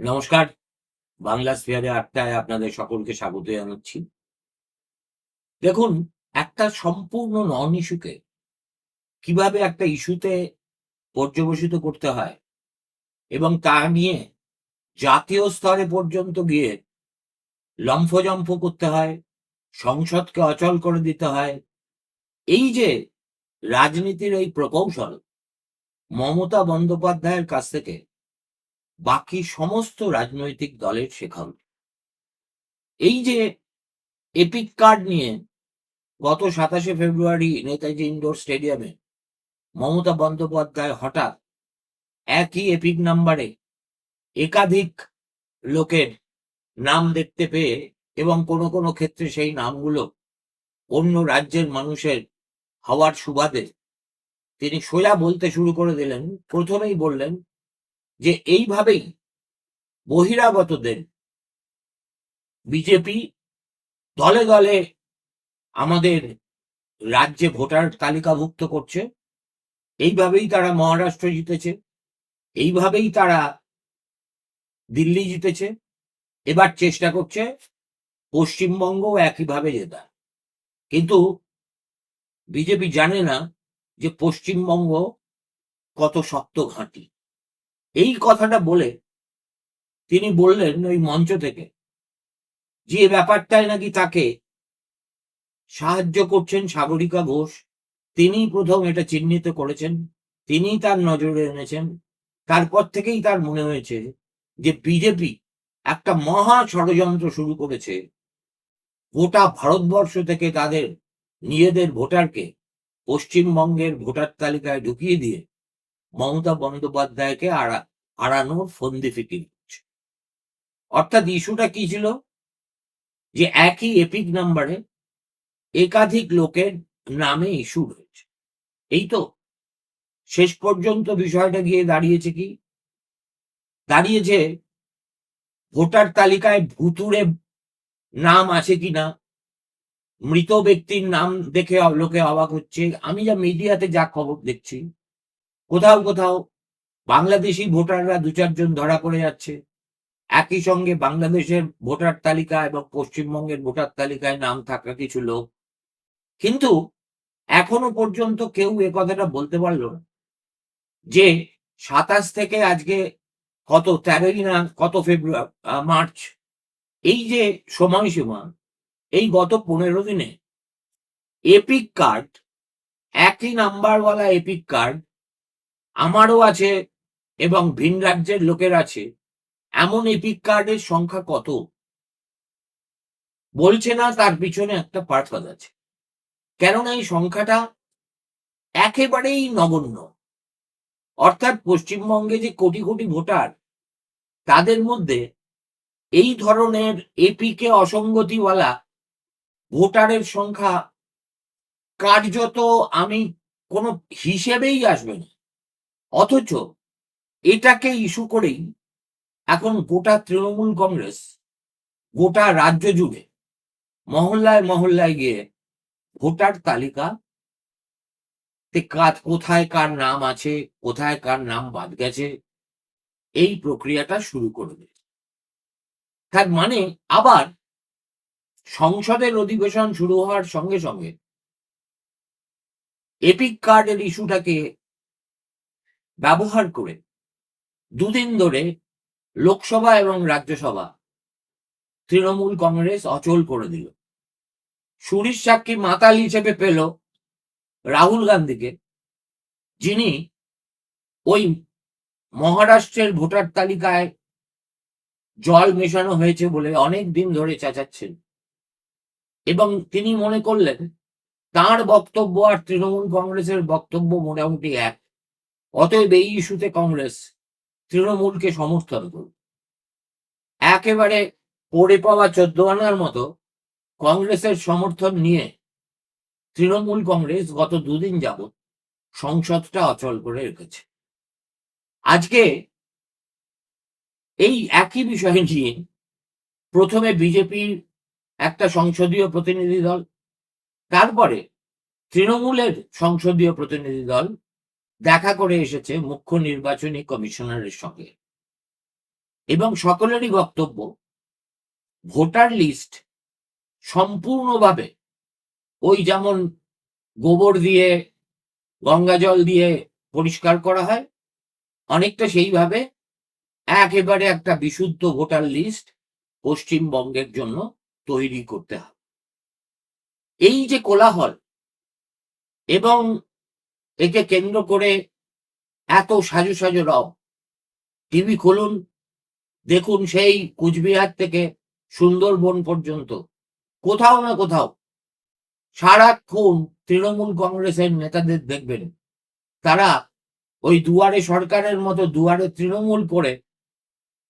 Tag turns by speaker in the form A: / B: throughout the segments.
A: নমস্কার। বাংলা স্পেয়ারে আটটায় আপনাদের সকলকে স্বাগত জানাচ্ছি। দেখুন, একটা সম্পূর্ণ নন ইস্যুকে কীভাবে একটা ইস্যুতে পর্যবসিত করতে হয় এবং তা নিয়ে জাতীয় স্তরে পর্যন্ত গিয়ে লম্ফজম্ফ করতে হয়, সংসদকে অচল করে দিতে হয় এই যে রাজনীতির এই প্রকৌশল, মমতা বন্দ্যোপাধ্যায়ের কাছ থেকে বাকি সমস্ত রাজনৈতিক দলের শেখা। এই যে এপিক কার্ড নিয়ে গত সাতাশে ফেব্রুয়ারি নেতাজি ইন্ডোর স্টেডিয়ামে মমতা বন্দ্যোপাধ্যায় হঠাৎ একই এপিক নাম্বারে একাধিক লোকের নাম দেখতে পেয়ে এবং কোনো কোনো ক্ষেত্রে সেই নামগুলো অন্য রাজ্যের মানুষের হওয়ার সুবাদে তিনি সোজা বলতে শুরু করে দিলেন, প্রথমেই বললেন যে এইভাবেই বহিরাগতদের বিজেপি দলে দলে আমাদের রাজ্যে ভোটার তালিকাভুক্ত করছে। এইভাবেই তারা মহারাষ্ট্র জিতেছে। এইভাবেই তারা দিল্লি জিতেছে। এবার চেষ্টা করছে পশ্চিমবঙ্গ একইভাবে জেতা কিন্তু বিজেপি জানে না যে পশ্চিমবঙ্গ কত শক্ত ঘাঁটি। এই কথাটা বলে তিনি বললেন ওই মঞ্চ থেকে যে ব্যাপারটায় নাকি তাকে সাহায্য করছেন সাগরিকা ঘোষ। তিনি প্রথম এটা চিহ্নিত করেছেন। তিনি তার নজরে এনেছেন। তারপর থেকেই তার মনে হয়েছে যে বিজেপি একটা মহা ষড়যন্ত্র শুরু করেছে। গোটা ভারতবর্ষ থেকে তাদের নিজেদের ভোটারকে পশ্চিমবঙ্গের ভোটার তালিকায় ঢুকিয়ে দিয়ে মমতা বন্দ্যোপাধ্যায়কে আড়া হারানোর ফন্দি ফিকির করছে। অর্থাৎ ইস্যুটা কি ছিল? যে একই এপিক নাম্বারে একাধিক লোকের নামে ইস্যু রয়েছে। এই তো শেষ পর্যন্ত বিষয়টা গিয়ে দাঁড়িয়েছে কি? দাঁড়িয়েছে ভোটার তালিকায় ভুতুরে নাম আছে কিনা মৃত ব্যক্তির নাম দেখে লোকে অবাক হচ্ছে। আমি যা মিডিয়াতে যা খবর দেখছি, কোথাও কোথাও বাংলাদেশি ভোটাররা দু চারজন ধরা পড়ে যাচ্ছে। একই সঙ্গে বাংলাদেশের ভোটার তালিকা এবং পশ্চিমবঙ্গের ভোটার তালিকায় নাম থাকা কিছু লোক। কিন্তু এখনও পর্যন্ত কেউ এ কথাটা বলতে পারল না। যে সাতাশ থেকে আজকে কত তেরোই না, কত ফেব্রুয়ারি মার্চ, এই যে সময়সীমা, এই গত পনেরো দিনে এপিক কার্ড, একই নাম্বারওয়ালা এপিক কার্ড আমারও আছে এবং ভিন রাজ্যের লোকের আছে। এমন এপিক কার্ডের সংখ্যা কত? বলছে না, তার পিছনে একটা পার্থক্য আছে। কেননা এই সংখ্যাটা একেবারেই নগণ্য। অর্থাৎ পশ্চিমবঙ্গে যে কোটি কোটি ভোটার, তাদের মধ্যে এই ধরনের এপিকে অসঙ্গতিওয়ালা ভোটারের সংখ্যা কার্যত আমি কোনো হিসেবেই আসবে না। অথচ এটাকে ইস্যু করেই এখন গোটা তৃণমূল কংগ্রেস, গোটা রাজ্য জুড়ে মহল্লায় মহল্লায় গিয়ে ভোটার তালিকা কাজ কোথায় কার নাম আছে, কোথায় কার নাম বাদ গেছে, এই প্রক্রিয়াটা শুরু করে তার মানে আবার সংসদের অধিবেশন শুরু হওয়ার সঙ্গে সঙ্গে এপিক কার্ডের ইস্যুটাকে ব্যবহার করে দুদিন ধরে লোকসভা এবং রাজ্যসভা তৃণমূল কংগ্রেস অচল করে দিল। সুরিশ সাক্ষী মাতাল হিসেবে পেল। রাহুল গান্ধীকে, যিনি ওই মহারাষ্ট্রের ভোটার তালিকায় জল মেশানো হয়েছে বলে অনেক দিন ধরে চেঁচাচ্ছেন। এবং তিনি মনে করলেন, তার বক্তব্য আর তৃণমূল কংগ্রেসের বক্তব্য মোটামুটি এক। অতএব এই ইস্যুতে কংগ্রেস তৃণমূলকে সমর্থন করবে একেবারে পড়ে পাওয়া চোদ্দ আনার মতো কংগ্রেসের সমর্থন নিয়ে তৃণমূল কংগ্রেস গত দুদিন যাবৎ সংসদটা অচল করে রেখেছে। আজকে এই একই বিষয় নিয়ে প্রথমে বিজেপির একটা সংসদীয় প্রতিনিধি দল, তারপরে তৃণমূলের সংসদীয় প্রতিনিধি দল দেখা করে এসেছে মুখ্য নির্বাচনী কমিশনারের সঙ্গে। এবং সকলেরই বক্তব্য, ভোটার লিস্ট সম্পূর্ণভাবে ওই যেমন গোবর দিয়ে, গঙ্গা জল দিয়ে পরিষ্কার করা হয়, অনেকটা সেইভাবে একেবারে একটা বিশুদ্ধ ভোটার লিস্ট পশ্চিমবঙ্গের জন্য তৈরি করতে হবে। এই যে কোলাহল এবং একে কেন্দ্র করে এত সাজো সাজো রব, টিভি খুলুন, দেখুন সেই কুচবিহার থেকে সুন্দরবন পর্যন্ত, কোথাও না কোথাও সারাক্ষণ তৃণমূল কংগ্রেসের নেতাদের দেখবেন। তারা ওই দুয়ারে সরকারের মতো দুয়ারে তৃণমূল করে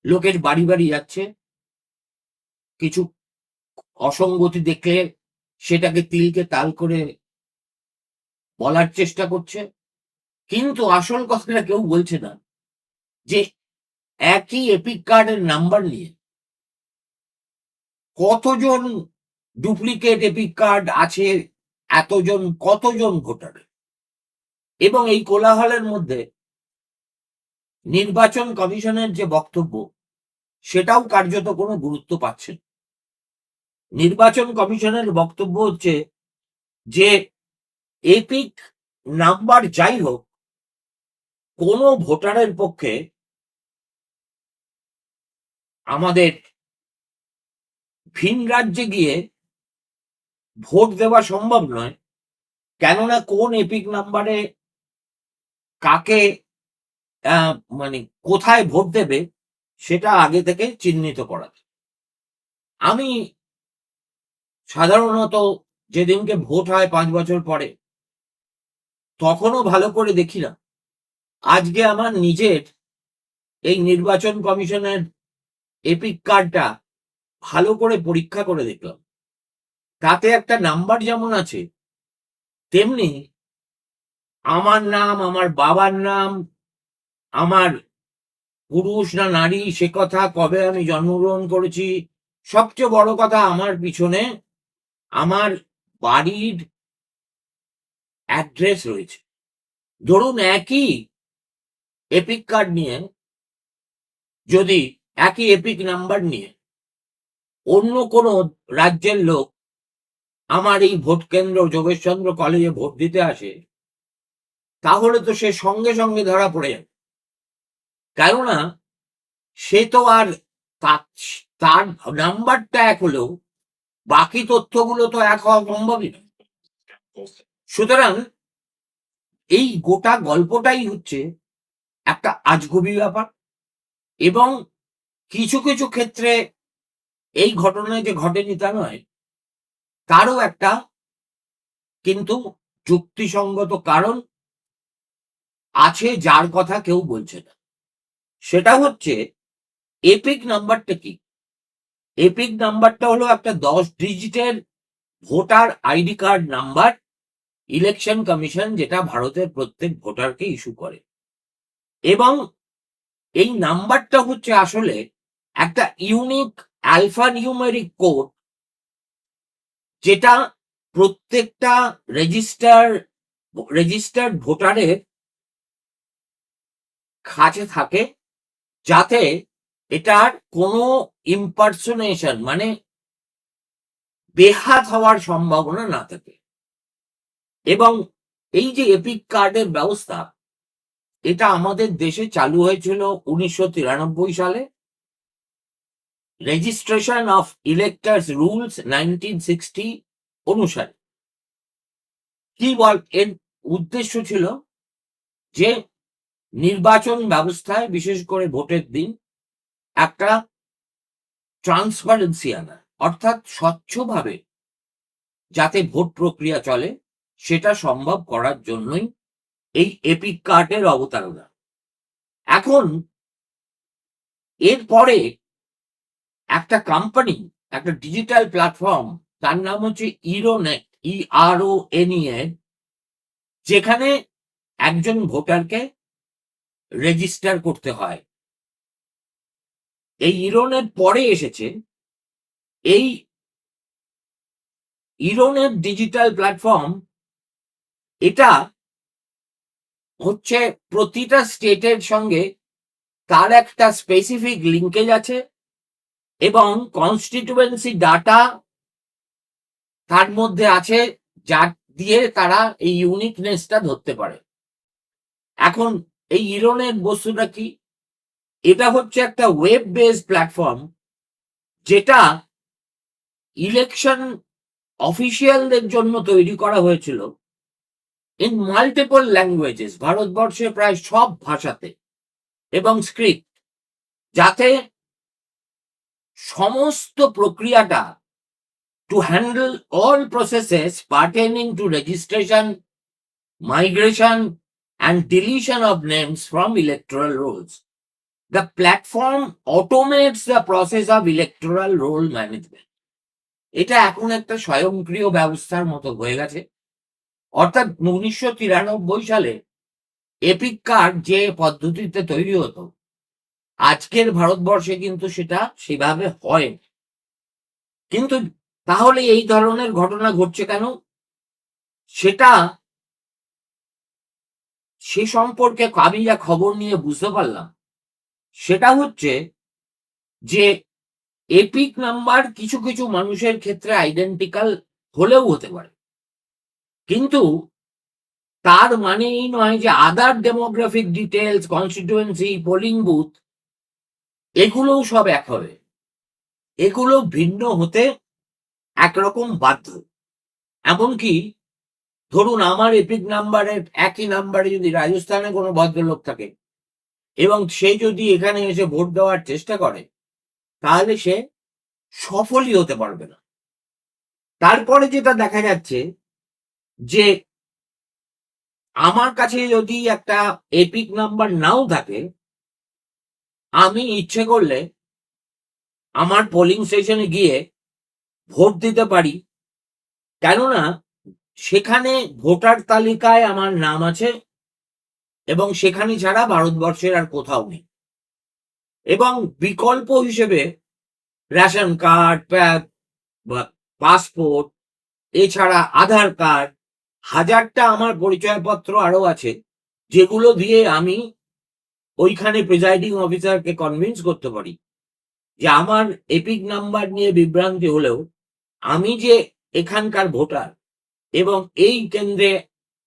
A: লোকের বাড়ি বাড়ি যাচ্ছে। কিছু অসঙ্গতি দেখলে সেটাকে তিলকে তাল করে বলার চেষ্টা করছে। কিন্তু আসল কথাটা কেউ বলছে না যে একই এপিক কার্ডের নাম্বার নিয়ে কতজন ডুপ্লিকেট এপিক কার্ড আছে এতজন, কতজন ভোটার এবং এই কোলাহলের মধ্যে নির্বাচন কমিশনের যে বক্তব্য, সেটাও কার্যত কোনো গুরুত্ব পাচ্ছে। নির্বাচন কমিশনের বক্তব্য হচ্ছে যে, এপিক নাম্বার যাই হোক, কোনো ভোটারের পক্ষে আমাদের ভিন রাজ্যে গিয়ে ভোট দেওয়া সম্ভব নয়। কেননা কোন এপিক নাম্বারে কাকে মানে কোথায় ভোট দেবে সেটা আগে থেকে চিহ্নিত করা। আমি সাধারণত যেদিনকে ভোট হয় পাঁচ বছর পরে, তখনও ভালো করে দেখি না। আজকে আমার নিজের এই নির্বাচন কমিশনের এপিক কার্ডটা ভালো করে পরীক্ষা করে দেখলাম। তাতে একটা নাম্বার যেমন আছে, তেমনি আমার নাম, আমার বাবার নাম, আমার পুরুষ না নারী, সে কথা কবে আমি জন্মগ্রহণ করেছি, সবচেয়ে বড় কথা আমার পিছনে আমার বাড়ির অ্যাড্রেস রয়েছে। ধরুন একই এপিক কার্ড নিয়ে, যদি একই এপিক নাম্বার নিয়ে অন্য কোনো রাজ্যের লোক আমার এই ভোট কেন্দ্র যোগেশচন্দ্র কলেজে ভোট দিতে আসে, তাহলে তো সে সঙ্গে সঙ্গে ধরা পড়ে যাবে। কেননা সে তো আর তার নাম্বারটা এক হলেও বাকি তথ্যগুলো তো এক হওয়া সম্ভবই নয় সুতরাং এই গোটা গল্পটাই হচ্ছে একটা আজগুবি ব্যাপার এবং কিছু কিছু ক্ষেত্রে এই ঘটনায় যে ঘটেনি তা নয় তারও একটা কিন্তু যুক্তিসঙ্গত কারণ আছে যার কথা কেউ বলছে না। সেটা হচ্ছে এপিক নাম্বারটা কি? এপিক নাম্বারটা হলো একটা দশ ডিজিটের voter ID card number election commission যেটা ভারতের প্রত্যেক ভোটারকে ইস্যু করে। এবং এই নাম্বারটা হচ্ছে আসলে একটা ইউনিক অ্যালফা নিউমেরিক কোড যেটা প্রত্যেকটা রেজিস্টার রেজিস্টার্ড ভোটারের কাছে থাকে যাতে এটার কোনো ইম্পার্সোনেশন মানে বেহাত হওয়ার সম্ভাবনা না থাকে। এবং এই যে এপিক কার্ডের ব্যবস্থা, এটা আমাদের দেশে চালু হয়েছিল উনিশশো তিরানব্বই সালে। Registration of electors rules nineteen sixty অনুসারে। কি বল এর উদ্দেশ্য ছিল যে নির্বাচন ব্যবস্থায় বিশেষ করে ভোটের দিন একটা ট্রান্সপারেন্সি আনা, অর্থাৎ স্বচ্ছভাবে যাতে ভোট প্রক্রিয়া চলে, সেটা সম্ভব করার জন্যই এই এপিক কার্ডের অবতারণা। এখন এরপরে একটা কোম্পানি একটা ডিজিটাল প্ল্যাটফর্ম তার নাম হচ্ছে ইরোনেট ই আর ও এন যেখানে একজন ভোটারকে রেজিস্টার করতে হয়। এই ইরনের পরে এসেছে। এই ইরনের ডিজিটাল প্ল্যাটফর্ম এটা হচ্ছে প্রতিটা স্টেটের সঙ্গে তার একটা স্পেসিফিক লিঙ্কেজ আছে। এবং কনস্টিটিউয়েন্সি ডাটা তার মধ্যে আছে যা দিয়ে তারা এই ইউনিকনেসটা ধরতে পারে। এখন এই ইরনের বস্তুটা কি? এটা হচ্ছে একটা ওয়েব বেসড প্ল্যাটফর্ম যেটা ইলেকশন অফিসিয়ালদের জন্য তৈরি করা হয়েছিল ইন মাল্টিপল ল্যাঙ্গুয়েজেস ভারতবর্ষে প্রায় সব ভাষাতে এবং স্ক্রিপ্ট যাতে সমস্ত প্রক্রিয়াটা to handle all processes pertaining to registration migration and deletion of names from electoral rolls the platform automates the process of electoral roll management এটা এখন একটা স্বয়ংক্রিয় ব্যবস্থার মতো হয়ে গেছে। অর্থাৎ উনিশশো তিরানব্বই সালে এপিক কার্ড যে পদ্ধতিতে তৈরি হতো আজকের ভারতবর্ষে কিন্তু সেটা সেভাবে হয় কিন্তু তাহলে এই ধরনের ঘটনা ঘটছে কেন? সেটা সে সম্পর্কে আমি যা খবর নিয়ে বুঝতে পারলাম। সেটা হচ্ছে যে এপিক নাম্বার কিছু কিছু মানুষের ক্ষেত্রে আইডেন্টিক্যাল হলেও হতে পারে। কিন্তু তার মানে এই নয় যে other demographic details constituency polling booth এগুলোও সব এক হবে। এগুলো ভিন্ন হতে একরকম বাধ্য। এমনকি ধরুন আমার এপিক নাম্বারের একই নাম্বারে যদি রাজস্থানে কোনো ভদ্রলোক থাকে এবং সে যদি এখানে এসে ভোট দেওয়ার চেষ্টা করে, তাহলে সে সফলই হতে পারবে না। তারপরে যেটা দেখা যাচ্ছে যে আমার কাছে যদি একটা এপিক নাম্বার নাও থাকে আমি ইচ্ছে করলে আমার পোলিং স্টেশনে গিয়ে ভোট দিতে পারি। কেননা সেখানে ভোটার তালিকায় আমার নাম আছে এবং সেখানে ছাড়া ভারতবর্ষের আর কোথাও নেই। এবং বিকল্প হিসেবে রেশন কার্ড প্যাক পাসপোর্ট, এছাড়া আধার কার্ড, হাজারটা আমার পরিচয়পত্র আরও আছে, যেগুলো দিয়ে আমি ওইখানে প্রিজাইডিং অফিসারকে কনভিন্স করতে পারি যে আমার এপিক নাম্বার নিয়ে বিভ্রান্তি হলেও আমি যে এখানকার ভোটার এবং এই কেন্দ্রে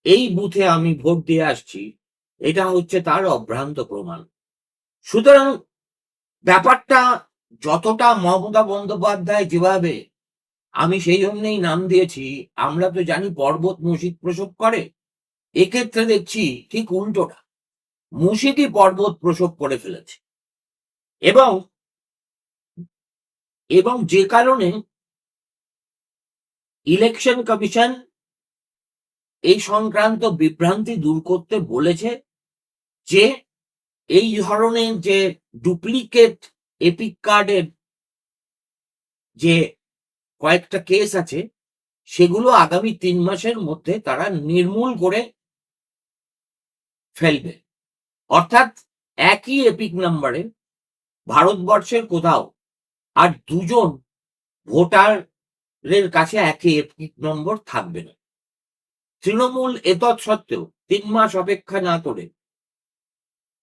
A: এই বুথে আমি ভোট দিয়ে আসছি, এটা হচ্ছে তার অভ্রান্ত প্রমাণ। সুতরাং ব্যাপারটা যতটা মমতা বন্দ্যোপাধ্যায় যেভাবে আমি সেই জন্যই নাম দিয়েছি, আমরা তো জানি পর্বত মসজিদ প্রসব করে, এক্ষেত্রে দেখছি ঠিক উল্টোটা। মুশিদই পর্বত প্রসব করে ফেলেছে। এবং এবং যে কারণে ইলেকশন কমিশন এই সংক্রান্ত বিভ্রান্তি দূর করতে বলেছে যে, এই ধরনের যে ডুপ্লিকেট এপিক কার্ডের যে কয়েকটা কেস আছে, সেগুলো আগামী তিন মাসের মধ্যে তারা নির্মূল করে ফেলবে। অর্থাৎ একই এপিক নাম্বারে ভারতবর্ষের কোথাও আর দুজন ভোটারের কাছে একই এপিক নম্বর থাকবে না। তৃণমূল এতৎ সত্ত্বেও তিন মাস অপেক্ষা না করে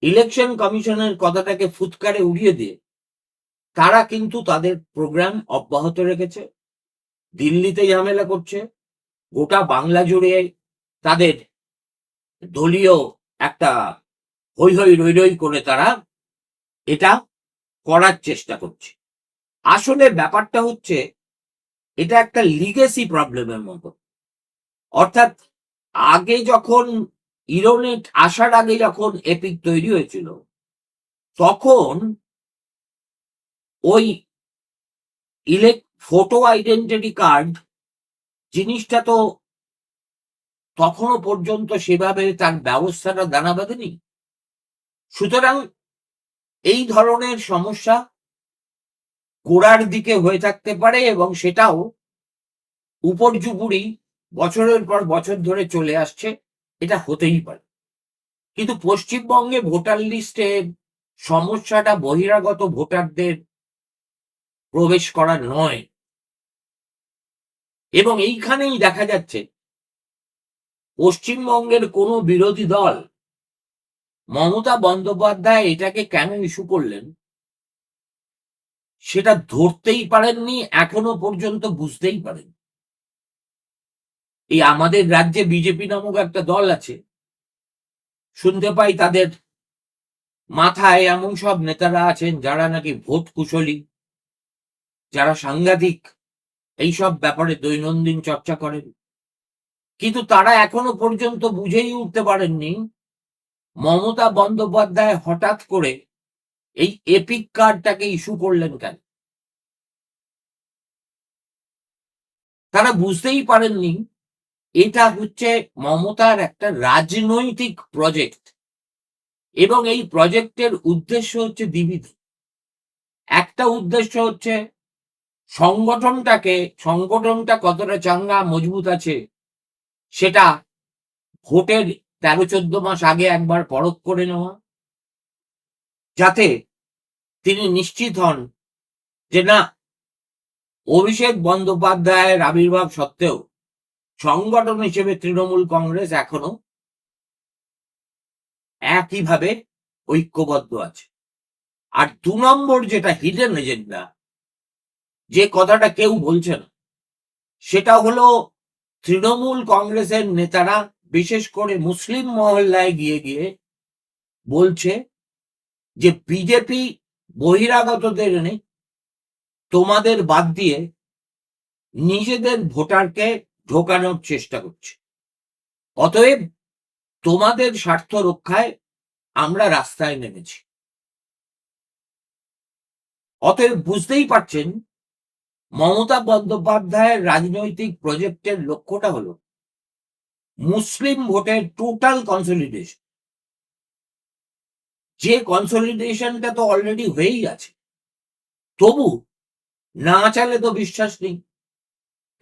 A: ইলেকশন কমিশনের কথাটাকে ফুৎকারে উড়িয়ে দিয়ে তারা কিন্তু তাদের প্রোগ্রাম অব্যাহত রেখেছে, দিল্লিতে ঝামেলা করছে, গোটা বাংলা জুড়ে তাদের দলীয় একটা হই হই রই রই করে তারা এটা করার চেষ্টা করছে। আসলে ব্যাপারটা হচ্ছে, এটা একটা লিগেসি প্রবলেমের মতো। অর্থাৎ আগে যখন ইরোনেট আসার আগে যখন এপিক তৈরি হয়েছিল, তখন ওই ইলেক ফটো আইডেন্টিটি কার্ড জিনিসটা তো তখনও পর্যন্ত সেভাবে তার ব্যবস্থাটা দানা বাঁধেনি সুতরাং এই ধরনের সমস্যা গোড়ার দিকে হয়ে থাকতে পারে এবং সেটাও উপর্যুপুরি বছরের পর বছর ধরে চলে আসছে, এটা হতেই পারে। কিন্তু পশ্চিমবঙ্গে ভোটার লিস্টে সমস্যাটা বহিরাগত ভোটারদের প্রবেশ করা নয়। এবং এইখানেই দেখা যাচ্ছে, পশ্চিমবঙ্গের কোনো বিরোধী দল মমতা বন্দ্যোপাধ্যায় এটাকে কেন ইস্যু করলেন? সেটা ধরতেই পারেননি, এখনও পর্যন্ত বুঝতেই পারেন। এই আমাদের রাজ্যে বিজেপি নামক একটা দল আছে। শুনতে পাই তাদের মাথায় এমন সব নেতারা আছেন যারা নাকি ভোট কুশলী, যারা সাংঘাতিক এইসব ব্যাপারে দৈনন্দিন চর্চা করেন। কিন্তু তারা এখনও পর্যন্ত বুঝেই উঠতে পারেননি মমতা বন্দ্যোপাধ্যায় হঠাৎ করে এই এপিক কার্ডটাকে ইস্যু করলেন কেন? তারা বুঝতেই পারেননি এটা হচ্ছে মমতার একটা রাজনৈতিক প্রজেক্ট এবং এই প্রজেক্টের উদ্দেশ্য হচ্ছে দ্বিবিধ। একটা উদ্দেশ্য হচ্ছে সংগঠনটাকে, সংগঠনটা কতটা চাঙ্গা, মজবুত আছে সেটা ভোটের তেরো চোদ্দ মাস আগে একবার পরখ করে নেওয়া। যাতে তিনি নিশ্চিত হন যে না, অভিষেক বন্দ্যোপাধ্যায়ের আবির্ভাব সত্ত্বেও সংগঠন হিসেবে তৃণমূল কংগ্রেস এখনও একইভাবে ঐক্যবদ্ধ আছে। আর দু নম্বর যেটা হিডেন এজেন্ডা যে কথাটা কেউ বলছে না, সেটা হলো তৃণমূল কংগ্রেসের নেতারা বিশেষ করে মুসলিম মহল্লায় গিয়ে গিয়ে বলছে যে বিজেপি বহিরাগতদের এনে তোমাদের বাদ দিয়ে নিজেদের ভোটারকে ঢোকানোর চেষ্টা করছে। অতএব তোমাদের স্বার্থ রক্ষায় আমরা রাস্তায় নেমেছি। অতএব বুঝতেই পারছেন, মমতা বন্দ্যোপাধ্যায়ের রাজনৈতিক প্রজেক্টের লক্ষ্যটা হলো মুসলিম ভোটের টোটাল কনসলিডেশন যে কনসলিডেশনটা তো অলরেডি হয়েই আছে। তবু না চালে তো বিশ্বাস নেই।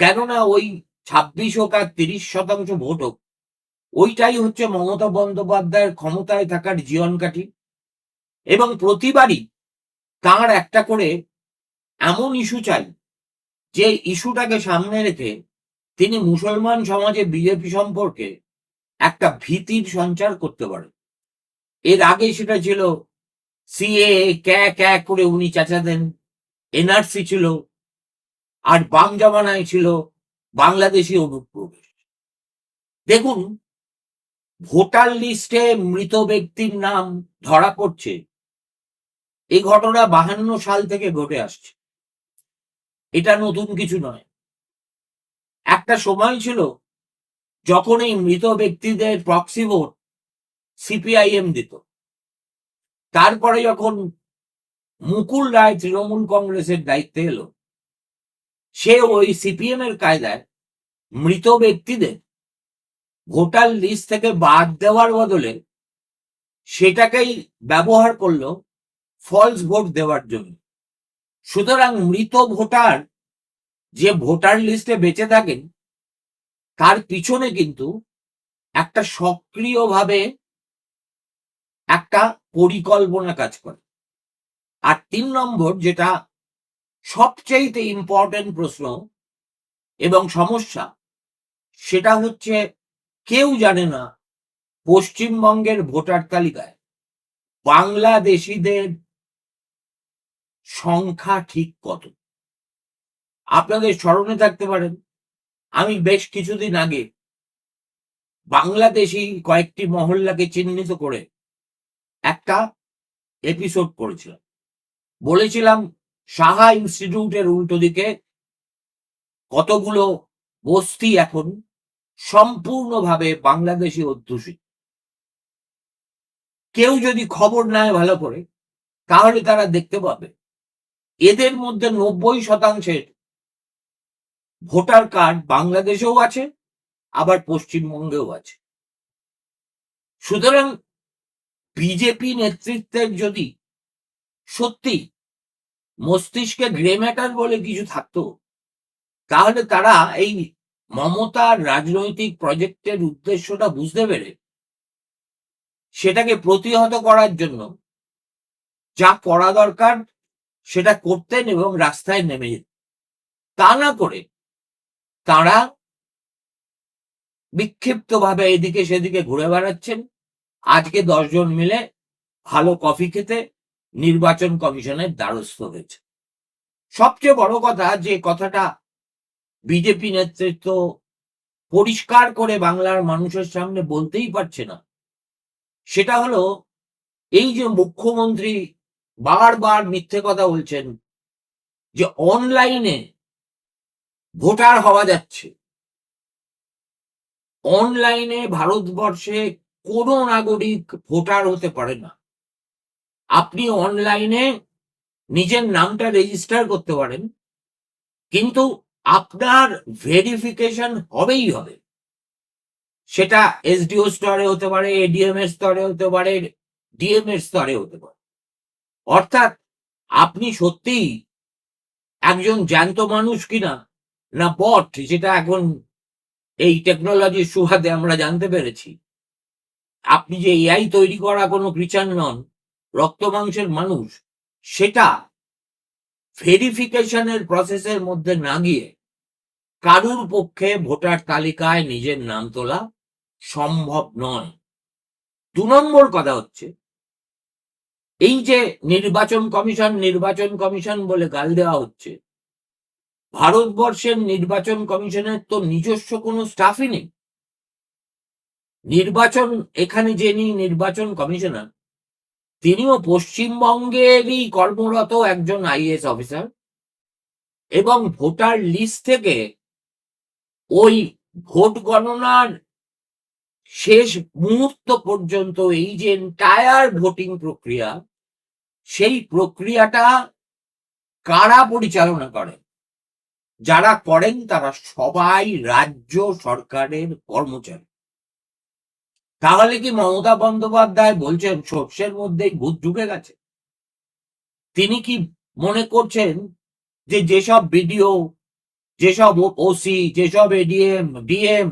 A: কেননা ওই ছাব্বিশ হোক আর তিরিশ শতাংশ ভোট হোক, ওইটাই হচ্ছে মমতা বন্দ্যোপাধ্যায়ের ক্ষমতায় থাকার জীবন কাঠি। এবং প্রতিবারই তার একটা করে এমন ইস্যু চাই, যে ইস্যুটাকে সামনে রেখে তিনি মুসলমান সমাজে বিজেপি সম্পর্কে একটা ভীতির সঞ্চার করতে পারেন। এর আগে সেটা ছিল সিএ ক্যা ক্যা করে উনি চেঁচাতেন এনআরসি ছিল। আর বাম জামানায় ছিল বাংলাদেশি অনুপ্রবেশ। দেখুন, ভোটার লিস্টে মৃত ব্যক্তির নাম ধরা পড়ছে। এই ঘটনা বাহান্ন সাল থেকে ঘটে আসছে। এটা নতুন কিছু নয়। একটা সময় ছিল যখন এই মৃত ব্যক্তিদের প্রক্সি ভোট সিপিআইএম দিত। তারপরে যখন মুকুল রায় তৃণমূল কংগ্রেসের দায়িত্বে এলো, সে ওই সিপিএম এর কায়দায় মৃত ব্যক্তিদের ভোটার লিস্ট থেকে বাদ দেওয়ার বদলে সেটাকেই ব্যবহার করল ফলস ভোট দেওয়ার জন্য। সুতরাং মৃত ভোটার যে ভোটার লিস্টে বেঁচে থাকেন, তার পিছনে কিন্তু একটা সক্রিয়ভাবে একটা পরিকল্পনা কাজ করে। আর তিন নম্বর যেটা সবচেয়ে ইম্পর্টেন্ট প্রশ্ন এবং সমস্যা, সেটা হচ্ছে কেউ জানে না পশ্চিমবঙ্গের ভোটার তালিকায় বাংলাদেশিদের সংখ্যা ঠিক কত। আপনাদের স্মরণে থাকতে পারেন। আমি বেশ কিছুদিন আগে বাংলাদেশি কয়েকটি মহল্লাকে চিহ্নিত করে একটা এপিসোড করেছিলাম। বলেছিলাম, সাহা ইনস্টিটিউটের উল্টো দিকে কতগুলো বস্তি এখন সম্পূর্ণভাবে বাংলাদেশি অধ্যুষিত। কেউ যদি খবর নেয় ভালো করে, তাহলে তারা দেখতে পাবে। এদের মধ্যে নব্বই শতাংশের ভোটার কার্ড বাংলাদেশেও আছে, আবার পশ্চিমবঙ্গেও আছে। সুতরাং বিজেপি নেতৃত্বের যদি সত্যি মস্তিষ্কে গ্রে ম্যাটার বলে কিছু থাকতো, তাহলে তারা এই মমতার রাজনৈতিক প্রজেক্টের উদ্দেশ্যটা বুঝতে পেরে সেটাকে প্রতিহত করার জন্য যা করা দরকার সেটা করতেন এবং রাস্তায় নেমে যেতেন। তা না করে তারা বিক্ষিপ্তভাবে এদিকে সেদিকে ঘুরে বেড়াচ্ছেন। আজকে দশজন মিলে ভালো কফি খেতে নির্বাচন কমিশনের দ্বারস্থ হয়েছে। সবচেয়ে বড় কথা যে কথাটা বিজেপি নেতৃত্ব পরিষ্কার করে বাংলার মানুষের সামনে বলতেই পারছে না, সেটা হলো এই যে মুখ্যমন্ত্রী বারবার মিথ্যে কথা বলছেন যে অনলাইনে ভোটার হওয়া যাচ্ছে। অনলাইনে ভারতবর্ষে কোনো নাগরিক ভোটার হতে পারে না। আপনি অনলাইনে নিজের নামটা রেজিস্টার করতে পারেন, কিন্তু আপনার ভেরিফিকেশন হবেই হবে। সেটা এসডিও স্তরে হতে পারে এডিএম এর স্তরে হতে পারে ডিএম এর স্তরে হতে পারে। অর্থাৎ আপনি সত্যিই একজন জ্যান্ত মানুষ কিনা না বট যেটা এখন এই টেকনোলজির সুবাদে আমরা জানতে পেরেছি। আপনি যে এআই তৈরি করা কোনো ক্রিচার নন, রক্ত মাংসের মানুষ, সেটা ভেরিফিকেশনের প্রসেসের মধ্যে না গিয়ে কারুর পক্ষে ভোটার তালিকায় নিজের নাম তোলা সম্ভব নয়। দু নম্বর কথা হচ্ছে, এই যে নির্বাচন কমিশন নির্বাচন কমিশন বলে গাল দেওয়া হচ্ছে ভারতবর্ষের নির্বাচন কমিশনের তো নিজস্ব কোনো স্টাফই নেই। নির্বাচন, এখানে যিনি নির্বাচন কমিশনার, তিনিও পশ্চিমবঙ্গেরই কর্মরত একজন আইএস অফিসার এবং ভোটার লিস্ট থেকে ওই ভোট গণনার শেষ মুহূর্ত পর্যন্ত এই যে এন্টায়ার ভোটিং প্রক্রিয়া, সেই প্রক্রিয়াটা কারা পরিচালনা করেন যারা করেন তারা সবাই রাজ্য সরকারের কর্মচারী। তাহলে কি মমতা বন্দ্যোপাধ্যায় বলছেন, সর্ষের মধ্যেই ভূত ঢুকে গেছে? তিনি কি মনে করছেন যে যেসব বিডিও, যেসব ওসি যেসব এডিএম ডিএম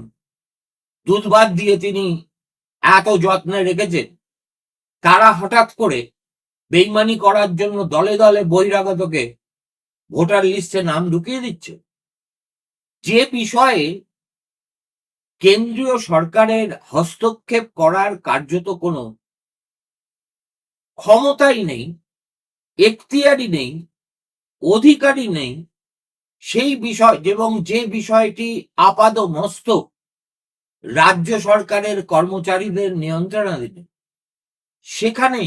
A: দুধবাদ দিয়ে তিনি এত যত্নে রেখেছেন, তারা হঠাৎ করে বেইমানি করার জন্য দলে দলে বহিরাগতকে ভোটার লিস্টে নাম ঢুকিয়ে দিচ্ছে। যে বিষয়ে কেন্দ্রীয় সরকারের হস্তক্ষেপ করার কার্যত কোনো ক্ষমতাই নেই, এখতিয়ারই নেই, অধিকারই নেই, সেই বিষয় এবং যে বিষয়টি আপাদ মস্তক রাজ্য সরকারের কর্মচারীদের নিয়ন্ত্রণাধীনে, সেখানে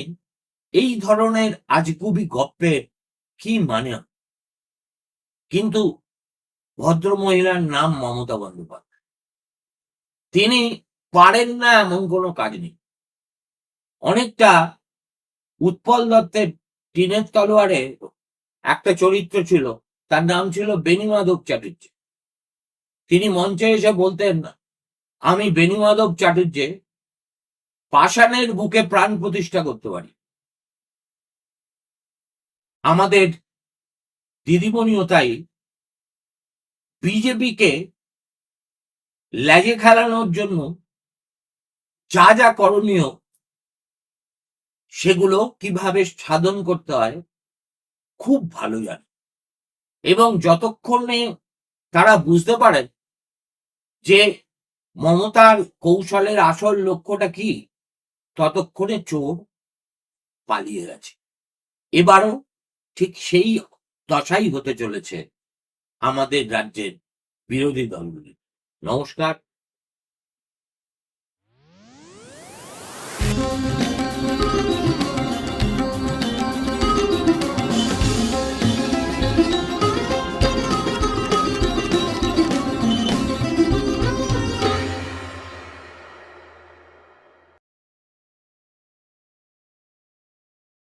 A: এই ধরনের আজগুবি গপ্পের কি মানে কিন্তু ভদ্র মহিলার নাম মমতা বন্দ্যোপাধ্যায়। তিনি পারেন না এমন কোনো কাজ নেই। অনেকটা উৎপল দত্তের টিনের তলোয়ারে একটা চরিত্র ছিল, তার নাম ছিল বেণীমাধব চ্যাটার্জি। তিনি মঞ্চে এসে বলতেন, আমি বেণীমাধব চ্যাটার্জি পাষাণের বুকে প্রাণ প্রতিষ্ঠা করতে পারি। আমাদের দিদিমণিও তাই বিজেপিকে ল্যাজে খেলানোর জন্য যা যা করণীয় সেগুলো কীভাবে সাধন করতে হয় খুব ভালো জানে। এবং যতক্ষণে তারা বুঝতে পারেন যে মমতার কৌশলের আসল লক্ষ্যটা কি, ততক্ষণে চোর পালিয়ে গেছে। এবারও ঠিক সেই দশাই হতে চলেছে আমাদের রাজ্যের বিরোধী দলগুলি। নমস্কার।